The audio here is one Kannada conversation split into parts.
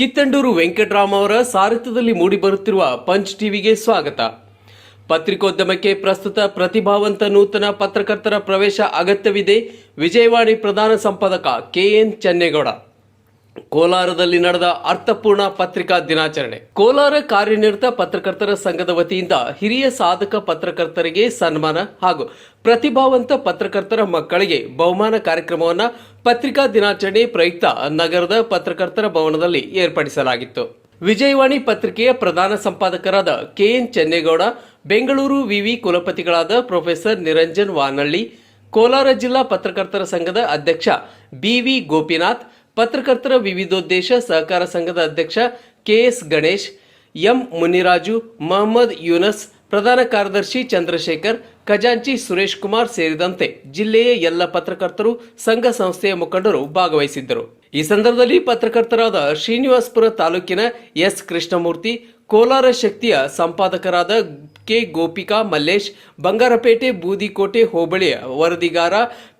ಕಿತ್ತಂಡೂರು ವೆಂಕಟರಾಮ್ ಅವರ ಸಾರಥ್ಯದಲ್ಲಿ ಮೂಡಿಬರುತ್ತಿರುವ ಪಂಚ್ ಟಿವಿಗೆ ಸ್ವಾಗತ. ಪತ್ರಿಕೋದ್ಯಮಕ್ಕೆ ಪ್ರಸ್ತುತ ಪ್ರತಿಭಾವಂತ ನೂತನ ಪತ್ರಕರ್ತರ ಪ್ರವೇಶ ಅಗತ್ಯವಿದೆ. ವಿಜಯವಾಣಿ ಪ್ರಧಾನ ಸಂಪಾದಕ ಕೆಎನ್ ಚೆನ್ನೇಗೌಡ. ಕೋಲಾರದಲ್ಲಿ ನಡೆದ ಅರ್ಥಪೂರ್ಣ ಪತ್ರಿಕಾ ದಿನಾಚರಣೆ. ಕೋಲಾರ ಕಾರ್ಯನಿರತ ಪತ್ರಕರ್ತರ ಸಂಘದ ವತಿಯಿಂದ ಹಿರಿಯ ಸಾಧಕ ಪತ್ರಕರ್ತರಿಗೆ ಸನ್ಮಾನ ಹಾಗೂ ಪ್ರತಿಭಾವಂತ ಪತ್ರಕರ್ತರ ಮಕ್ಕಳಿಗೆ ಬಹುಮಾನ ಕಾರ್ಯಕ್ರಮವನ್ನು ಪತ್ರಿಕಾ ದಿನಾಚರಣೆ ಪ್ರಯುಕ್ತ ನಗರದ ಪತ್ರಕರ್ತರ ಭವನದಲ್ಲಿ ಏರ್ಪಡಿಸಲಾಗಿತ್ತು. ವಿಜಯವಾಣಿ ಪತ್ರಿಕೆಯ ಪ್ರಧಾನ ಸಂಪಾದಕರಾದ ಕೆಎನ್ ಚೆನ್ನೇಗೌಡ, ಬೆಂಗಳೂರು ವಿವಿ ಕುಲಪತಿಗಳಾದ ಪ್ರೊಫೆಸರ್ ನಿರಂಜನ್ ವಾನಳ್ಳಿ, ಕೋಲಾರ ಜಿಲ್ಲಾ ಪತ್ರಕರ್ತರ ಸಂಘದ ಅಧ್ಯಕ್ಷ ಬಿವಿ ಗೋಪಿನಾಥ್ ಪತ್ರಕರ್ತರ ವಿವಿಧೋದ್ದೇಶ ಸಹಕಾರ ಸಂಘದ ಅಧ್ಯಕ್ಷ ಕೆಎಸ್ ಗಣೇಶ್, ಎಂ ಮುನಿರಾಜು, ಮೊಹಮ್ಮದ್ ಯೂನಸ್, ಪ್ರಧಾನ ಕಾರ್ಯದರ್ಶಿ ಚಂದ್ರಶೇಖರ್, ಖಜಾಂಚಿ ಸುರೇಶ್ ಕುಮಾರ್ ಸೇರಿದಂತೆ ಜಿಲ್ಲೆಯ ಎಲ್ಲ ಪತ್ರಕರ್ತರು ಸಂಘ ಸಂಸ್ಥೆಯ ಮುಖಂಡರು ಭಾಗವಹಿಸಿದ್ದರು. ಈ ಸಂದರ್ಭದಲ್ಲಿ ಪತ್ರಕರ್ತರಾದ ಶ್ರೀನಿವಾಸಪುರ ತಾಲೂಕಿನ ಎಸ್ ಕೃಷ್ಣಮೂರ್ತಿ ಕೋಲಾರ ಶಕ್ತಿಯ ಸಂಪಾದಕರಾದ ಕೆ ಗೋಪಿಕಾ ಮಲ್ಲೇಶ್, ಬಂಗಾರಪೇಟೆ ಬೂದಿಕೋಟೆ ಹೋಬಳಿಯ ವರದಿಗಾರ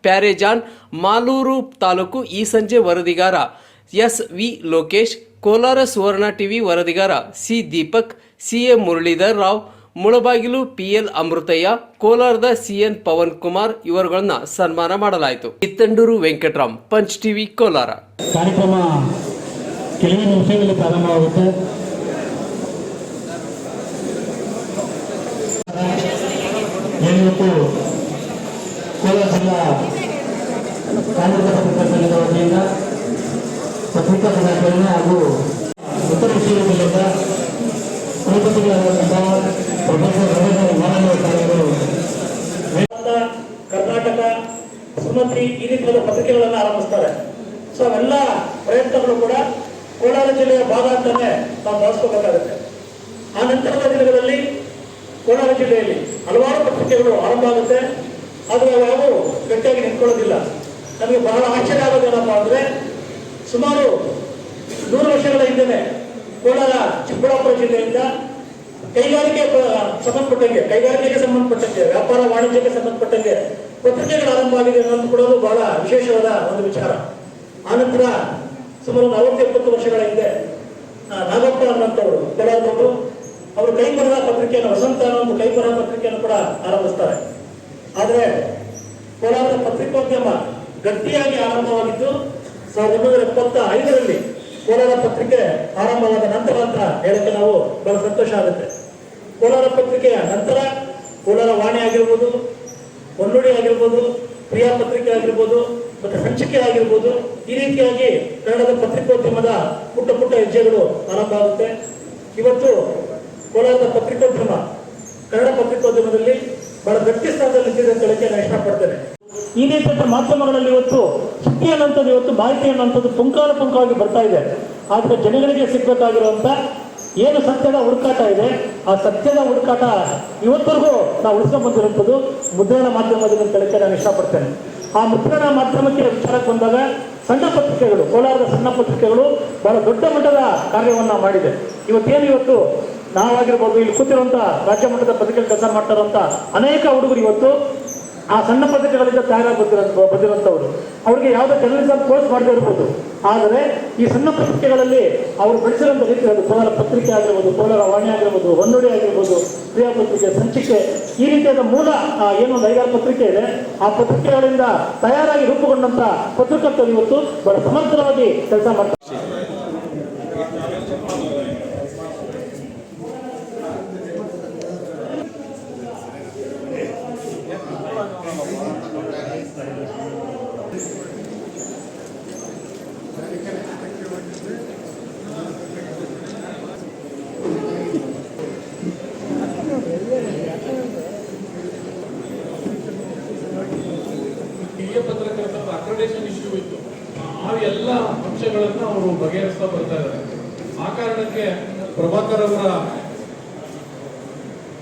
ಪ್ಯಾರೇಜಾನ್, ಮಾಲೂರು ತಾಲೂಕು ಈ ಸಂಜೆ ವರದಿಗಾರ S V Lokesh, Kolar Suvarna TV ವರದಿಗಾರ C Deepak CA Muralidhar Rao, Mulbagal PL Amruthaiah, ಕೋಲಾರದ ಸಿಎನ್ ಪವನ್ ಕುಮಾರ್ ಇವರುಗಳನ್ನ ಸನ್ಮಾನ ಮಾಡಲಾಯಿತು. Ittanduru Venkataram, Punch TV Kolar. ಕಾರ್ಯಕ್ರಮ ಕೆಲವೇ ನಿಮಿಷಗಳಲ್ಲಿ ಪ್ರಾರಂಭವಾಗುತ್ತೆ. ಕೋಲಾರ ಜಿಲ್ಲಾ ಕಾಂಗ್ರೆಸ್ ಪತ್ರಿಕಾ ಸಂಘದ ವತಿಯಿಂದ ಪತ್ರಿಕಾ ಹಾಗೂ ಉತ್ತರ ವಿಶ್ವವಿದ್ಯಾಲಯದ ಕುಲಪತಿಗಳಾದಂತಹ ಪ್ರೊಫೆಸರ್ ರವೀಂದ್ರ ಮಾನವ ಕರ್ನಾಟಕ ಸುಮತಿ ಈ ರೀತಿಯ ಪತ್ರಿಕೆಗಳನ್ನು ಆರಂಭಿಸ್ತಾರೆ. ಸೊ ಅವೆಲ್ಲ ಪ್ರಯತ್ನಗಳು ಕೂಡ ಕೋಲಾರ ಜಿಲ್ಲೆಯ ಭಾಗ ಅಂತಾನೆ ನಾವು ಭಾವಿಸ್ಕೋಬೇಕಾಗುತ್ತೆ ಆ ನಂತರದ ಜಿಲ್ಲೆಯಲ್ಲಿ ಹಲವಾರು ಪತ್ರಿಕೆಗಳು ಆರಂಭ ಆಗುತ್ತೆ. ಆದರೆ ನಾವು ಗಟ್ಟಿಯಾಗಿ ನಿಂತ್ಕೊಳ್ಳೋದಿಲ್ಲ. ನಮಗೆ ಬಹಳ ಆಶ್ಚರ್ಯ ಆಗೋದೇನಪ್ಪ ಅಂದರೆ, ಸುಮಾರು ನೂರು ವರ್ಷಗಳ ಹಿಂದೆ ಕೋಲಾರ ಚಿಕ್ಕಬಳ್ಳಾಪುರ ಜಿಲ್ಲೆಯಿಂದ ಕೈಗಾರಿಕೆ ಸಂಬಂಧಪಟ್ಟಂಗೆ, ಕೈಗಾರಿಕೆಗೆ ಸಂಬಂಧಪಟ್ಟಂಗೆ, ವ್ಯಾಪಾರ ವಾಣಿಜ್ಯಕ್ಕೆ ಸಂಬಂಧಪಟ್ಟಂಗೆ ಪತ್ರಿಕೆಗಳು ಆರಂಭ ಆಗಿದೆ ಅನ್ನೋದು ಕೂಡ ಬಹಳ ವಿಶೇಷವಾದ ಒಂದು ವಿಚಾರ. ಆನಂತರ ಸುಮಾರು ನಲವತ್ತು ಎಪ್ಪತ್ತು ವರ್ಷಗಳ ಹಿಂದೆ ನಾಗಪ್ಪ ಅನ್ನೋಂಥವ್ರು ಕೋಲಾರದವರು ಅವರು ಕೈಬರಹ ಪತ್ರಿಕೆಯನ್ನು ವಸಂತ ಒಂದು ಕೈ ಕೈಬರಹ ಪತ್ರಿಕೆಯನ್ನು ಕೂಡ ಆರಂಭಿಸ್ತಾರೆ. ಆದರೆ ಕೋಲಾರದ ಪತ್ರಿಕೋದ್ಯಮ ಗಟ್ಟಿಯಾಗಿ ಆರಂಭವಾಗಿದ್ದು ಸಾವಿರದ ಒಂಬೈನೂರ ಎಪ್ಪತ್ತ ಐದರಲ್ಲಿ ಕೋಲಾರ ಪತ್ರಿಕೆ ಆರಂಭವಾದ ನಂತರ ಅಂತ ಹೇಳಕ್ಕೆ ನಾವು ಬಹಳ ಸಂತೋಷ ಆಗುತ್ತೆ. ಕೋಲಾರ ಪತ್ರಿಕೆಯ ನಂತರ ಕೋಲಾರ ವಾಣಿ ಆಗಿರ್ಬೋದು ಒನ್ನುಡಿ ಆಗಿರ್ಬೋದು, ಪ್ರಿಯಾ ಪತ್ರಿಕೆ ಆಗಿರ್ಬೋದು, ಮತ್ತೆ ಹಂಚಿಕೆ ಆಗಿರ್ಬೋದು, ಈ ರೀತಿಯಾಗಿ ಕನ್ನಡದ ಪತ್ರಿಕೋದ್ಯಮದ ಪುಟ್ಟ ಪುಟ್ಟ ಹೆಜ್ಜೆಗಳು ಆರಂಭ ಆಗುತ್ತೆ. ಇವತ್ತು ಕೋಲಾರದ ಪತ್ರಿಕೋದ್ಯಮ, ಕನ್ನಡ ಪತ್ರಿಕೋದ್ಯಮದಲ್ಲಿ ಬಹಳ ಗಟ್ಟಿ ಸ್ಥಾನದಲ್ಲಿ ನಿಂತಿದೆ ಅಂತ ನಾನು ಇಷ್ಟಪಡ್ತೇನೆ. ಈ ರೀತಿಯ ಮಾಧ್ಯಮಗಳಲ್ಲಿ ಇವತ್ತು ಸುದ್ದಿ ಅನ್ನೋಂಥದ್ದು ಇವತ್ತು ಮಾಹಿತಿ ಅನ್ನೋಂಥದ್ದು ಪುಂಕಾಲ ಪುಂಕವಾಗಿ ಬರ್ತಾ ಇದೆ. ಆದರೆ ಜನಗಳಿಗೆ ಸಿಗ್ಬೇಕಾಗಿರುವಂತ ಏನು ಸತ್ಯದ ಹುಡುಕಾಟ ಇದೆ, ಆ ಸತ್ಯದ ಹುಡುಕಾಟ ಇವತ್ತರೆಗೂ ನಾವು ಉಳಿಸ್ಕೊಂಡು ಬಂದಿರುವಂಥದ್ದು ಮುದ್ರಣ ಮಾಧ್ಯಮದಲ್ಲಿ ಅಂತ ನಾನು ಇಷ್ಟಪಡ್ತೇನೆ. ಆ ಮುದ್ರಣ ಮಾಧ್ಯಮಕ್ಕೆ ವಿಚಾರಕ್ಕೆ ಬಂದಾಗ ಸಣ್ಣ ಪತ್ರಿಕೆಗಳು, ಕೋಲಾರದ ಸಣ್ಣ ಪತ್ರಿಕೆಗಳು ಬಹಳ ದೊಡ್ಡ ಮಟ್ಟದ ಕಾರ್ಯವನ್ನ ಮಾಡಿದೆ. ಇವತ್ತೇನು ಇವತ್ತು ನಾವಾಗಿರ್ಬೋದು ಇಲ್ಲಿ ಕೂತಿರುವಂತ ರಾಜ್ಯ ಮಟ್ಟದ ಪತ್ರಿಕೆ ಕೆಲಸ ಮಾಡ್ತಾ ಇರುವಂತ ಅನೇಕ ಹುಡುಗರು ಇವತ್ತು ಆ ಸಣ್ಣ ಪತ್ರಿಕೆಗಳಿಂದ ತಯಾರಾಗಿ ಬಂದಿರೋ ಬಂದಿರುವಂಥವ್ರು ಅವ್ರಿಗೆ ಯಾವುದೇ ಜರ್ನಲಿಸಮ್ ಕೋರ್ಸ್ ಮಾಡದೇ ಇರ್ಬೋದು. ಆದರೆ ಈ ಸಣ್ಣ ಪತ್ರಿಕೆಗಳಲ್ಲಿ ಅವರು ಬೆಳೆಸಿರುವಂತ ರೀತಿ ಅದು ಕೋಲಾರ ಪತ್ರಿಕೆ ಆಗಿರ್ಬೋದು, ಕೋಲಾರ ವಾಣಿ ಆಗಿರ್ಬೋದು, ಹೊನ್ನೊಡಿ ಆಗಿರ್ಬೋದು, ಪ್ರಿಯಾ ಪತ್ರಿಕೆ, ಸಂಚಿಕೆ, ಈ ರೀತಿಯಾದ ಮೂಲ ಏನು ಒಂದು ಐದಾರು ಪತ್ರಿಕೆ ಇದೆ, ಆ ಪತ್ರಿಕೆಗಳಿಂದ ತಯಾರಾಗಿ ರೂಪುಗೊಂಡಂತ ಪತ್ರಕರ್ತರು ಇವತ್ತು ಬಹಳ ಸಮರ್ಥವಾಗಿ ಕೆಲಸ ಮಾಡ್ತಾರೆ ಹಿರಿಯ ಪತ್ರಕರ್ತರ ಅಕ್ರಡೇಷನ್ ಇಶ್ಯೂ ಇತ್ತು. ಆ ಎಲ್ಲ ಅಂಶಗಳನ್ನು ಅವರು ಬಗೆಹರಿಸ್ತಾ ಬರ್ತಾ ಇದ್ದಾರೆ. ಆ ಕಾರಣಕ್ಕೆ ಪ್ರಭಾಕರ್ ಅವರ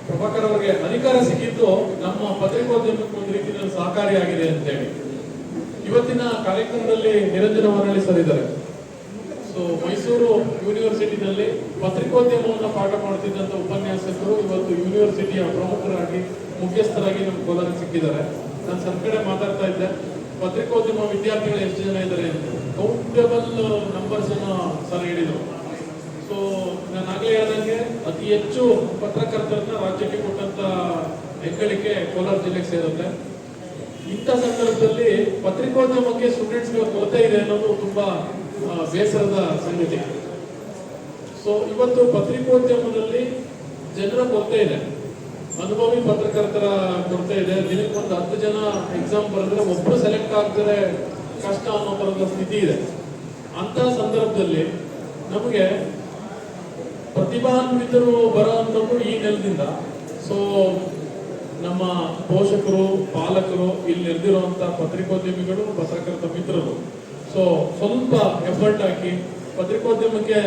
ಪ್ರಭಾಕರ್ ಅವರಿಗೆ ಅಧಿಕಾರ ಸಿಕ್ಕಿದ್ದು ನಮ್ಮ ಪತ್ರಿಕೋದ್ಯಮಕ್ಕೆ ಒಂದು ರೀತಿಯಲ್ಲಿ ಸಹಕಾರಿಯಾಗಿದೆ ಅಂತೇಳಿ. ಇವತ್ತಿನ ಕಾರ್ಯಕ್ರಮದಲ್ಲಿ ನಿರಂಜನ ಹೊರಳಿ ಸರ್ ಇದ್ದಾರೆ. ಸೊ ಮೈಸೂರು ಯೂನಿವರ್ಸಿಟಿನಲ್ಲಿ ಪತ್ರಿಕೋದ್ಯಮವನ್ನು ಪಾಠ ಮಾಡುತ್ತಿದ್ದಂಥ ಉಪನ್ಯಾಸಕರು ಇವತ್ತು ಯೂನಿವರ್ಸಿಟಿಯ ಪ್ರಮುಖರಾಗಿ, ಮುಖ್ಯಸ್ಥರಾಗಿ ನಮ್ಮ ಕೋಲಾರ ಸಿಕ್ಕಿದ್ದಾರೆ. ನಾನು ಸರ್ ಕಡೆ ಮಾತಾಡ್ತಾ ಇದ್ದೆ. ಪತ್ರಿಕೋದ್ಯಮ ವಿದ್ಯಾರ್ಥಿಗಳು ಎಷ್ಟು ಜನ ಇದ್ದಾರೆ ಕೌಂಟೇಬಲ್ ನಂಬರ್ಸ್ ಅನ್ನು ಸರ್ ಹೇಳಿದರು. ಸೊ ನಾನು ಆಗಲೇ ಹೇಳ್ದಂಗೆ ಅತಿ ಹೆಚ್ಚು ಪತ್ರಕರ್ತರನ್ನ ರಾಜ್ಯಕ್ಕೆ ಕೊಟ್ಟಂತ ಹೆಗ್ಗಳಿಕೆ ಕೋಲಾರ ಜಿಲ್ಲೆಗೆ ಸೇರುತ್ತೆ. ಇಂಥ ಸಂದರ್ಭದಲ್ಲಿ ಪತ್ರಿಕೋದ್ಯಮಕ್ಕೆ ಸ್ಟೂಡೆಂಟ್ಸ್ಗಳ ಕೊರತೆ ಇದೆ ಅನ್ನೋದು ತುಂಬಾ ಬೇಸರದ ಸಂಗತಿ. ಸೊ ಇವತ್ತು ಪತ್ರಿಕೋದ್ಯಮದಲ್ಲಿ ಜನರ ಕೊರತೆ ಇದೆ. ಅನುಭವಿ ಪತ್ರಕರ್ತರ ಕೊರತೆ ಇದೆ. ದಿನಕ್ಕೆ ಒಂದು ಹತ್ತು ಜನ ಎಕ್ಸಾಮ್ ಬರೆದ್ರೆ ಒಬ್ಬರು ಸೆಲೆಕ್ಟ್ ಆಗ್ತಾರೆ ಕಷ್ಟ ಅನ್ನೋ ತರದ ಸ್ಥಿತಿ ಇದೆ. ಅಂತ ಸಂದರ್ಭದಲ್ಲಿ ನಮಗೆ ಪ್ರತಿಭಾನ್ವಿತರು ಬರೋಂಥದ್ದು ಈ ನೆಲದಿಂದ. ಸೊ ನಮ್ಮ ಪೋಷಕರು, ಪಾಲಕರು, ಇಲ್ಲಿ ನೆರೆದಿರುವಂತ ಪತ್ರಿಕೋದ್ಯಮಿಗಳು, ಪತ್ರಕರ್ತ ಮಿತ್ರರು ಸೊ ಸ್ವಲ್ಪ ಎಫರ್ಟ್ ಹಾಕಿ ಪತ್ರಿಕೋದ್ಯಮಕ್ಕೆ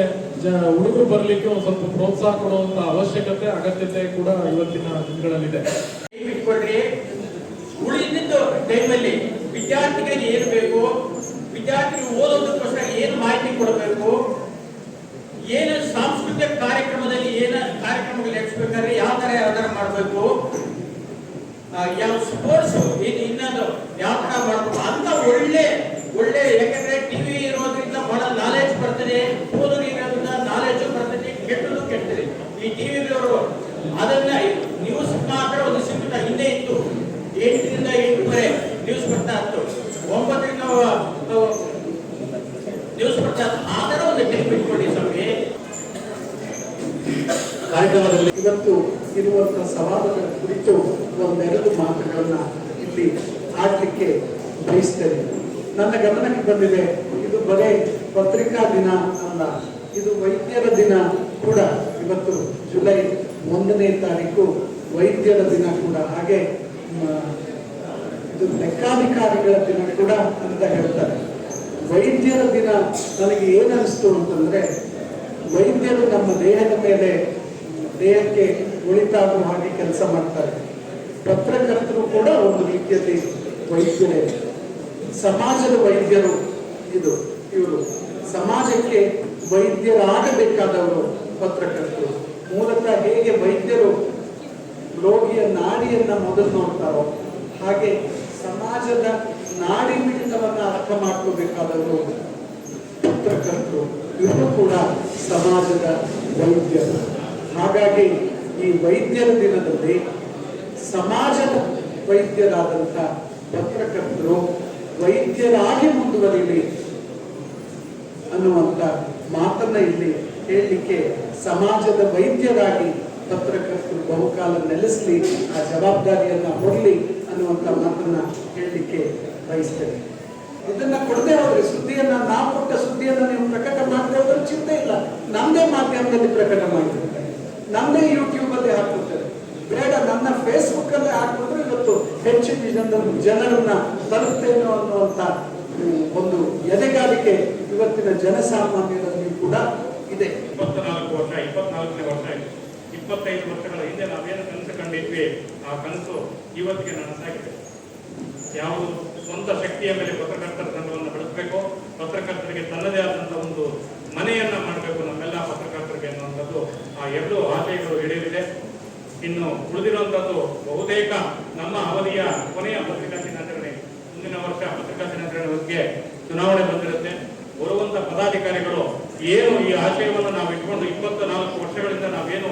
ಜ ಹುಡುಗರು ಬರಲಿಕ್ಕೆ ಒಂದು ಸ್ವಲ್ಪ ಪ್ರೋತ್ಸಾಹ ಕೊಡುವಂತ ಅವಶ್ಯಕತೆ, ಅಗತ್ಯತೆ ಕೂಡ ಇವತ್ತಿನ ದಿನಗಳಲ್ಲಿದೆ. ಬಿಟ್ಕೊಡ್ರಿ ಉಳಿದಿದ್ದು ಟೈಮಲ್ಲಿ ವಿದ್ಯಾರ್ಥಿಗಳಿಗೆ ಏನು ಬೇಕು, ವಿದ್ಯಾರ್ಥಿಗಳು ಓದೋದಕ್ಕೋಸ್ಕರ ಏನು ಮಾಹಿತಿ ಕೊಡಬೇಕು, ಏನು ಸಾಂಸ್ಕೃತಿಕ ಕಾರ್ಯಕ್ರಮದಲ್ಲಿ ಏನು ಕಾರ್ಯಕ್ರಮಗಳು ನಡೆಸಬೇಕಾದ್ರೆ ಯಾವ ತರ ತರ ಮಾಡಬೇಕು ಯಾವ ಸ್ಪೋರ್ಟ್ಸ್ ಇನ್ನೊಂದು, ಯಾವ ತರ ಮಾಡಬೇಕು, ಅಂತ ಒಳ್ಳೆ ಒಳ್ಳೆ, ಯಾಕಂದ್ರೆ ಟಿವಿ ಇರೋದ್ರಿಂದ ಬಹಳ ನಾಲೆಜ್ ಬರ್ತದೆ, ಓದೋದು ಇರೋದ್ರಿಂದ ನಾಲೆಜ್ ಬರ್ತದೆ ಕೆಟ್ಟದು ಕೆಟ್ಟದೆ ಈ ಟಿವಿಗಳವರು ಅದನ್ನ ನ್ಯೂಸ್ ಮಾತ್ರ ಒಂದು ಸೀಮಿತ ಹಿಂದೆ ಇತ್ತು. ಎಂಟರಿಂದ ಎಂಟೂವರೆ ನ್ಯೂಸ್ ಬರ್ತಾ ಇತ್ತು. ಒಂಬತ್ತರಿಂದ ನ್ಯೂಸ್ ಬರ್ತಾ ಇತ್ತು. ಆ ತರ ಒಂದು ಟೈಮ್ ಇಟ್ಕೊಳ್ಳಿ ಸ್ವಾಮಿ. ಕಾರ್ಯಕ್ರಮದಲ್ಲಿ ಇವತ್ತು ಇರುವಂತಹ ಸವಾಲುಗಳ ಕುರಿತು ಒಂದೆರಡು ಮಾತುಗಳನ್ನ ಇಲ್ಲಿ ಆಡ್ಲಿಕ್ಕೆ ಬಯಸ್ತೇನೆ. ನನ್ನ ಗಮನಕ್ಕೆ ಬಂದಿದೆ. ಇದು ಬರೇ ಪತ್ರಿಕಾ ದಿನ ಅಲ್ಲ, ಇದು ವೈದ್ಯರ ದಿನ ಕೂಡ. ಇವತ್ತು ಜುಲೈ ಒಂದನೇ ತಾರೀಕು ವೈದ್ಯರ ದಿನ ಕೂಡ. ಹಾಗೆ ಇದು ಲೆಕ್ಕಾಧಿಕಾರಿಗಳ ದಿನ ಕೂಡ ಅಂತ ಹೇಳ್ತಾರೆ. ವೈದ್ಯರ ದಿನ ನನಗೆ ಏನನ್ನಿಸ್ತು ಅಂತಂದ್ರೆ, ವೈದ್ಯರು ನಮ್ಮ ದೇಹದ ಮೇಲೆ, ದೇಹಕ್ಕೆ ಉಳಿತಾಗುವ ಹಾಗೆ ಕೆಲಸ ಮಾಡ್ತಾರೆ. ಪತ್ರಕರ್ತರು ಕೂಡ ಒಂದು ರೀತಿಯಲ್ಲಿ ವೈದ್ಯರೇ. ಸಮಾಜದ ವೈದ್ಯರು, ಇದು, ಇವರು, ಸಮಾಜಕ್ಕೆ ವೈದ್ಯರಾಗಬೇಕಾದವರು ಪತ್ರಕರ್ತರು. ಮೂಲತಃ ಹೇಗೆ ವೈದ್ಯರು ರೋಗಿಯ ನಾಡಿಯನ್ನ ಮೊದಲು ನೋಡ್ತಾರೋ, ಹಾಗೆ ಸಮಾಜದ ನಾಡಿ ಮಿಡಿತವನ್ನ ಅರ್ಥ ಮಾಡ್ಕೋಬೇಕಾದವರು ಪತ್ರಕರ್ತರು. ಇವರು ಕೂಡ ಸಮಾಜದ ವೈದ್ಯರು. ಹಾಗಾಗಿ ಈ ವೈದ್ಯರ ದಿನದಲ್ಲಿ ಸಮಾಜದ ವೈದ್ಯರಾದಂಥ ಪತ್ರಕರ್ತರು ವೈದ್ಯರಾಗಿ ಮುಂದುವರಿಲಿ ಅನ್ನುವಂಥ ಮಾತನ್ನ ಇಲ್ಲಿ ಹೇಳಲಿಕ್ಕೆ ಸಮಾಜದ ವೈದ್ಯರಾಗಿ ಪತ್ರಕರ್ತರು ಬಹುಕಾಲ ನೆಲೆಸಲಿ ಆ ಜವಾಬ್ದಾರಿಯನ್ನ ಹೊರಲಿ ಅನ್ನುವಂಥ ಮಾತನ್ನ ಹೇಳಲಿಕ್ಕೆ ಬಯಸ್ತೇನೆ. ಇದನ್ನ ಕೊಡದೆ ಹೋದ್ರೆ ಸುದ್ದಿಯನ್ನ ನಾ ಕೊಟ್ಟ ಸುದ್ದಿಯನ್ನ ನೀವು ಪ್ರಕಟ ಮಾಡದೆ ಹೋದ್ರೆ ಚಿಂತೆ ಇಲ್ಲ. ನಮ್ದೇ ಮಾಧ್ಯಮದಲ್ಲಿ ಪ್ರಕಟ ಮಾಡಿರ್ತಾರೆ ನಮ್ದೇ ಯೂಟ್ಯೂಬ್ ಅಲ್ಲಿ ಹಾಕ್ಬಿಡ್ತಾರೆ ಬೇಡ, ನನ್ನ ಫೇಸ್ಬುಕ್ ಅಲ್ಲೇ ಹಾಕ್ಬಿಟ್ರೆ ಇವತ್ತು ಹೆಚ್ಚಿನ ಜನರ ಜನರನ್ನ ತಲುಪ್ತೇನೋ ಅನ್ನುವಂತ ಒಂದು ಎದೆಗಾರಿಕೆ ಇವತ್ತಿನ ಜನಸಾಮಾನ್ಯರಲ್ಲಿ ಕೂಡ ಇದೆ. ಇಪ್ಪತ್ನಾಲ್ಕು ವರ್ಷ, ಇಪ್ಪತ್ನಾಲ್ಕನೇ ವರ್ಷ ಇಪ್ಪತ್ತೈದು ವರ್ಷಗಳ ಹಿಂದೆ ನಾವೇನು ಕನಸು ಕಂಡಿದ್ವಿ, ಆ ಕನಸು ಇವತ್ತಿಗೆ ನನಸಾಗಿದೆ ಯಾವುದು ಸ್ವಂತ ಶಕ್ತಿಯ ಮೇಲೆ ಪತ್ರಕರ್ತರ ತಂಡವನ್ನು ಬೆಳೆಸಬೇಕು, ಪತ್ರಕರ್ತರಿಗೆ ತನ್ನದೇ ಆದಂತಹ ಒಂದು ಮನೆಯನ್ನ ಮಾಡಬೇಕು, ನಮ್ಮೆಲ್ಲ ಪತ್ರಕರ್ತರಿಗೆ ಅನ್ನುವಂಥದ್ದು ಆ ಎರಡು ಇನ್ನು ಉಳಿದಿರುವಂತದ್ದು ಬಹುತೇಕ ನಮ್ಮ ಅವಧಿಯ ಕೊನೆಯ ಪತ್ರಿಕಾ ದಿನಾಚರಣೆ, ಮುಂದಿನ ವರ್ಷ ಪತ್ರಿಕಾ ದಿನಾಚರಣೆ ಬಗ್ಗೆ ಚುನಾವಣೆ ಬಂದಿರುತ್ತೆ. ಬರುವಂತ ಪದಾಧಿಕಾರಿಗಳು ಏನು ಈ ಆಶಯವನ್ನು ನಾವು ಇಟ್ಕೊಂಡು ಇಪ್ಪತ್ತ ನಾಲ್ಕು ವರ್ಷಗಳಿಂದ ನಾವೇನು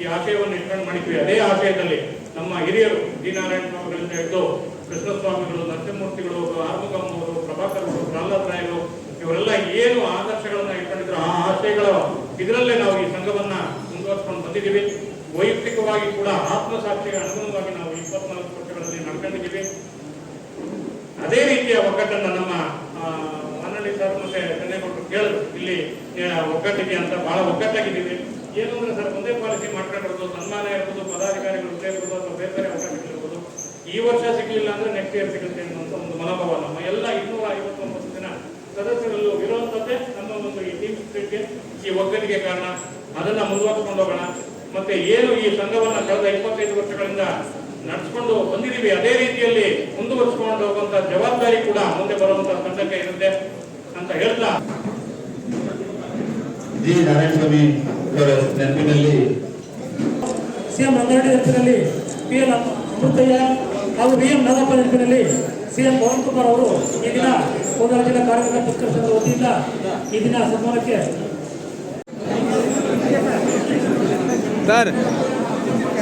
ಈ ಆಶಯವನ್ನು ಇಟ್ಕೊಂಡು ಮಾಡಿದ್ವಿ ಅದೇ ಆಶಯದಲ್ಲಿ ನಮ್ಮ ಹಿರಿಯರು ಡಿ ನಾರಾಯಣ ಸ್ವಾಮಿಗಳಿಂದ ಹಿಡಿದು ಕೃಷ್ಣಸ್ವಾಮಿಗಳು, ನರಸಿಂಹಮೂರ್ತಿಗಳು ಆರ್ಮಗಮ್ಮವರು ಪ್ರಭಾಕರ್ ಅವರು, ಪ್ರಹ್ಲಾದ್ ರಾಯರು ಇವರೆಲ್ಲ ಏನು ಆದರ್ಶಗಳನ್ನ ಇಟ್ಕೊಂಡಿದ್ರು ಆ ಆಶಯಗಳು ಇದರಲ್ಲೇ ನಾವು ಈ ಸಂಘವನ್ನ ಮುಂದುವರ್ಸ್ಕೊಂಡು ಬಂದಿದ್ದೀವಿ. ವೈಯಕ್ತಿಕವಾಗಿ ಕೂಡ ಆತ್ಮಸಾಕ್ಷಿಗೆ ಅನುಗುಣವಾಗಿ ನಾವು ಇಪ್ಪತ್ನಾಲ್ಕು ವರ್ಷಗಳಲ್ಲಿ ನಡ್ಕೊಂಡಿದ್ದೀವಿ. ಅದೇ ರೀತಿಯ ಒಗ್ಗಟ್ಟನ್ನು ನಮ್ಮ ಮನಳ್ಳಿ ಸರ್ ಮತ್ತೆ ಚೆನ್ನೈಗೌಡರು ಕೇಳಿದ್ರು. ಇಲ್ಲಿ ಆ, ಒಗ್ಗಟ್ಟಿದೆ ಅಂತ ಬಹಳ ಒಗ್ಗಟ್ಟಾಗಿದ್ದೀವಿ. ಏನು ಅಂದ್ರೆ ಸರ್ ಒಂದೇ ಪಾಲಿಸಿ ಮಾಡ್ಕೊಂಡಿರ್ಬೋದು ಸನ್ಮಾನ ಇರ್ಬೋದು ಪದಾಧಿಕಾರಿಗಳು ಸೇರ್ಬೋದು ಅಥವಾ ಬೇರೆ ಬೇರೆ ಈ ವರ್ಷ ಸಿಗಲಿಲ್ಲ ಅಂದ್ರೆ ನೆಕ್ಸ್ಟ್ ಇಯರ್ ಸಿಗುತ್ತೆ ಅನ್ನುವಂಥ ಒಂದು ಮನೋಭಾವ ನಮ್ಮ ಎಲ್ಲ ಇನ್ನೂರ ಐವತ್ತೊಂಬತ್ತು ಜನ ಸದಸ್ಯರಲ್ಲೂ ಇರುವಂತದ್ದೇ ನಮ್ಮ ಒಂದು ಈ ಟೀಮ್ ಸ್ಪಿರಿಟ್ಗೆ ಈ ಒಗ್ಗಟ್ಟಿಗೆ ಕಾರಣ. ಅದನ್ನ ಮುಂದುವರ್ಸ್ಕೊಂಡು ಹೋಗೋಣ. ಮತ್ತೆ ಏನು ಈ ಸಂಘವನ್ನ ಕಳೆದ ಇಪ್ಪತ್ತೈದು ವರ್ಷಗಳಿಂದ ನಡೆಸ್ಕೊಂಡು ಬಂದಿದ್ದೀವಿ ಅದೇ ರೀತಿಯಲ್ಲಿ ಮುಂದುವರಿಸಿಕೊಂಡು ಹೋಗುವಂತ ಜವಾಬ್ದಾರಿ ಕೂಡ ಮುಂದೆ ಬರುವಂತ ತಂಡಕ್ಕೆ ಇರುತ್ತೆ ಅಂತ ಹೇಳ್ತಾ. ಜಿ. ನಾರಾಯಣಸ್ವಾಮಿ ಅವರ ನೆನಪಿನಲ್ಲಿ ಸಿಎಂ ರಂಗಾರೆಡ್ಡಿ ನೆನಪಿನಲ್ಲಿ ಪಿ ಎಲ್ ಅಮೃತಯ್ಯ ಹಾಗೂ ವಿ ಎಂ ನಾಗಪ್ಪ ನೆನಪಿನಲ್ಲಿ ಸಿಎಂ ಪವನ್ ಕುಮಾರ್ ಅವರು ಈ ದಿನ ಕೋಲಾರ ಜಿಲ್ಲಾ ಕಾರ್ಮಿಕ ಪುಸ್ತಕ ಸಂಘದ ವತಿಯಿಂದ ಈ ದಿನ ಸನ್ಮಾನಕ್ಕೆ ಸರ್